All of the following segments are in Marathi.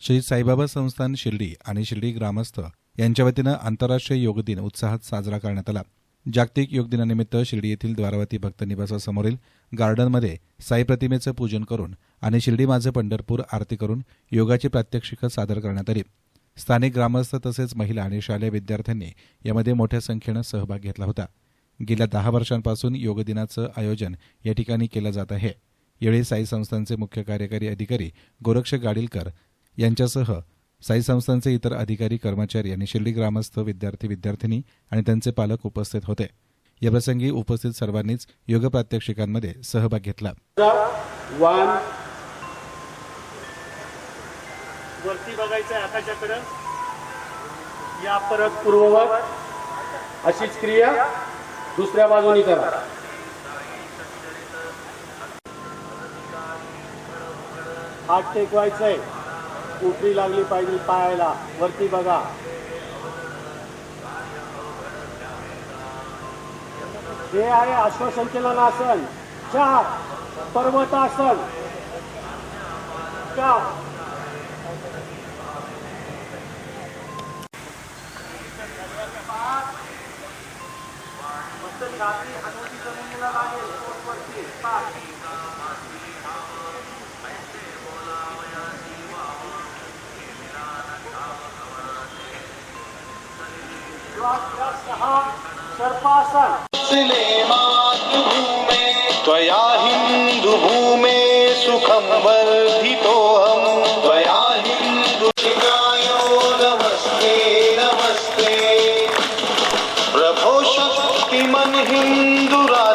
श्री साईबाबा संस्थान शिर्डी आणि शिर्डी ग्रामस्थ यांच्या वतीनं आंतरराष्ट्रीय योग दिन उत्साहात साजरा करण्यात आला. जागतिक योग दिनानिमित्त शिर्डी येथील द्वारवती भक्त निवासासमोरील गार्डनमध्ये साई प्रतिमेचं पूजन करून आणि शिर्डी माझं पंढरपूर आरती करून योगाची प्रात्यक्षिकं सादर करण्यात आली. स्थानिक ग्रामस्थ तसेच महिला आणि शालेय विद्यार्थ्यांनी यामध्ये मोठ्या संख्येनं सहभाग घेतला होता. गेल्या दहा वर्षांपासून योग दिनाचं आयोजन या ठिकाणी केलं जात आहे. यावेळी साई संस्थांचे मुख्य कार्यकारी अधिकारी गोरक्ष गाडीलकर यांच्यासह साई संस्थांचे इतर अधिकारी कर्मचारी आणि शिर्डी ग्रामस्थ विद्यार्थी विद्यार्थिनी आणि त्यांचे पालक उपस्थित होते. याप्रसंगी उपस्थित सर्वांनीच योग प्रात्यक्षिकांमध्ये सहभाग घेतला. वन वरती बघायचं आहे आकाशाकडं. या परत पूर्ववत अशीच क्रिया. दुसऱ्या बाजूनी करा. हात टेकवायचंय. उठरी लागली पाहिजे पायाला वरती बघा. हे आहे अश्वसंचलनासन चार पर्वतासन चार सर्पासन वत्सले मातृभूमे त्वया हिन्दुभूमे सुखं वर्धितोऽहम् त्वया हिन्दुशिकायो नमस्ते नमस्ते। प्रभो शक्तिमन् हिन्दुरा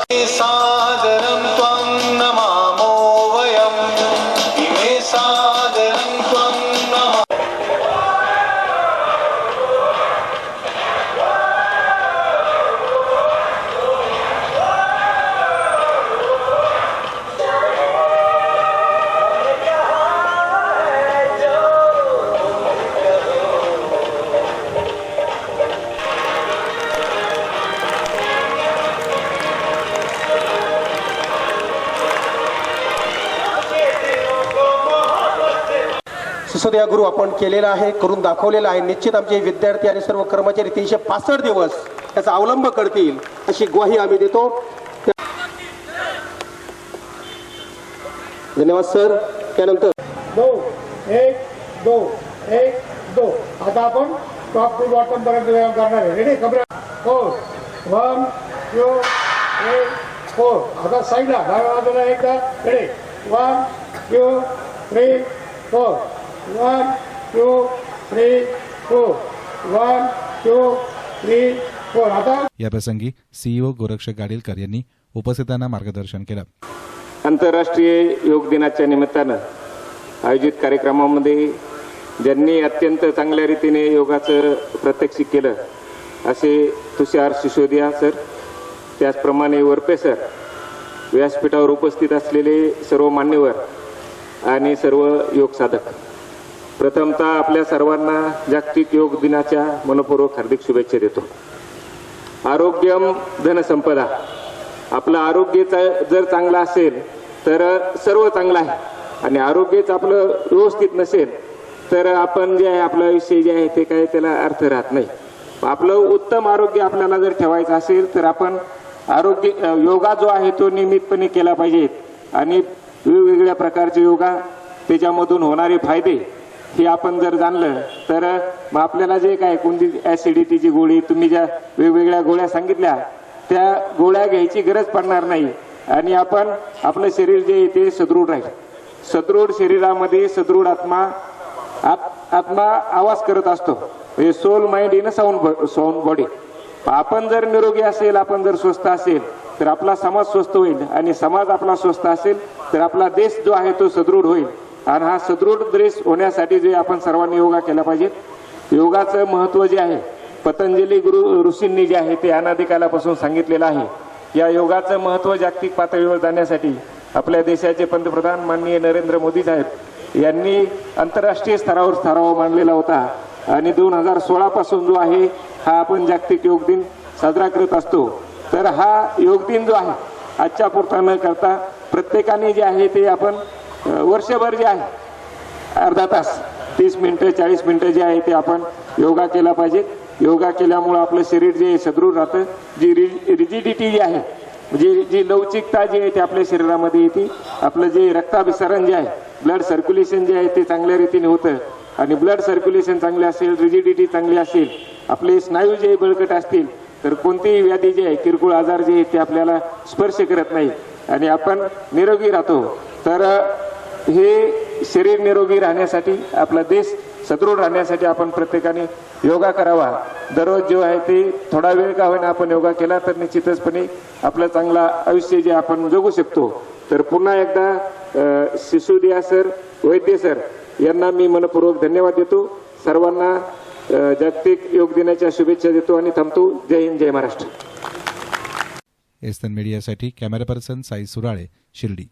सुसोदया गुरु आपण केलेला आहे करून दाखवलेला आहे. निश्चित आमचे विद्यार्थी आणि सर्व कर्मचारी तीनशे पासष्ट दिवस त्याचा अवलंब करतील अशी ग्वाही आम्ही देतो. धन्यवाद सर. त्यानंतर दो एक दो एक दो. आता आपण टॉप टू बॉटम पर्यंत व्यायाम करणार आहे. Ready camera four one two eight four आता साईडला डाव्या बाजूला एकदा. Ready one two three four one two three four one two three four आता याप्रसंगी सीईओ गोरक्ष गाडीलकर यांनी उपस्थितांना मार्गदर्शन केलं. आंतरराष्ट्रीय योग दिनाच्या निमित्तानं आयोजित कार्यक्रमामध्ये ज्यांनी अत्यंत चांगल्या रीतीने योगाचं प्रात्यक्षिक केलं असे तुषार सिसोदिया सर त्याचप्रमाणे वरपे सर व्यासपीठावर उपस्थित असलेले सर्व मान्यवर आणि सर्व योग साधक. प्रथमतः आपल्या सर्वांना जागतिक योग दिनाच्या मनपूर्वक हार्दिक शुभेच्छा देतो. आरोग्यम धनसंपदा आपलं आरोग्य जर चांगलं असेल तर सर्व चांगलं आहे. आणि आरोग्यच आपलं व्यवस्थित नसेल तर आपण जे आहे आपलं आयुष्य जे आहे ते काय त्याला अर्थ राहत नाही. आपलं उत्तम आरोग्य आपल्याला जर ठेवायचं असेल तर आपण आरोग्य योगा जो आहे तो नियमितपणे केला पाहिजे. आणि वेगवेगळ्या प्रकारचे योगा त्याच्यामधून होणारे फायदे हे आपण जर जाणलं तर मग आपल्याला जे काय कोणती ऍसिडिटीची गोळी तुम्ही ज्या वेगवेगळ्या गोळ्या सांगितल्या त्या गोळ्या घ्यायची गरज पडणार नाही. आणि आपण आपलं शरीर जे आहे ते सदृढ राहील. सदृढ शरीरामध्ये सदृढ आत्मा आत्मा आवाज करत असतो. म्हणजे soul mind in sound sound body आपण जर निरोगी असेल आपण जर स्वस्थ असेल तर आपला समाज स्वस्थ होईल. आणि समाज आपला स्वस्थ असेल तर आपला देश जो आहे तो सदृढ होईल. आणि हा सदृढ द्रेस होण्यासाठी जे आपण सर्वांनी योगा केला पाहिजे. योगाचं महत्त्व जे आहे पतंजली गुरु ऋषींनी जे आहे ते अनादिकालापासून सांगितलेलं आहे. या योगाचं महत्त्व जागतिक पातळीवर जाण्यासाठी आपल्या देशाचे पंतप्रधान माननीय नरेंद्र मोदी साहेब यांनी आंतरराष्ट्रीय स्तरावर ठराव मांडलेला होता. आणि दोन हजार सोळापासून जो आहे हा आपण जागतिक योग दिन साजरा करत असतो. तर हा योग दिन जो आहे आजच्या पुरता न करता प्रत्येकाने जे आहे ते आपण वर्षभर जे आहे अर्धा तास तीस मिनिटं चाळीस मिनिटं जे आहे ते आपण योगा केला पाहिजे. योगा केल्यामुळं आपलं शरीर जे सदृढ राहतं. जी रिजिडिटी जी आहे म्हणजे जी लवचिकता जी आहे ते आपल्या शरीरामध्ये येते. आपलं जे रक्ताभिसरण जे आहे ब्लड सर्क्युलेशन जे आहे ते चांगल्या रीतीने होतं. आणि ब्लड सर्क्युलेशन चांगले असेल रिजिडिटी चांगली असेल आपले स्नायू जे बळकट असतील तर कोणतीही व्याधी जी आहे किरकोळ आजार जे आहे ते आपल्याला स्पर्श करत नाही आणि आपण निरोगी राहतो. तर हे शरीर निरोगी राहण्यासाठी आपला देश सदृढ राहण्यासाठी आपण प्रत्येकाने योगा करावा. दररोज जो आहे ते थोडा वेळ का होईना आपण योगा केला तर निश्चितचपणे आपलं चांगला आयुष्य जे आपण जगू शकतो. तर पुन्हा एकदा अ, सिसोदिया सर वैद्य सर यांना मी मनपूर्वक धन्यवाद देतो. सर्वांना जागतिक योग दिनाच्या शुभेच्छा देतो आणि थांबतो. जय हिंद जय महाराष्ट्र. एस्तन मीडियासाठी कॅमेरा पर्सन साई सुराळे शिर्डी.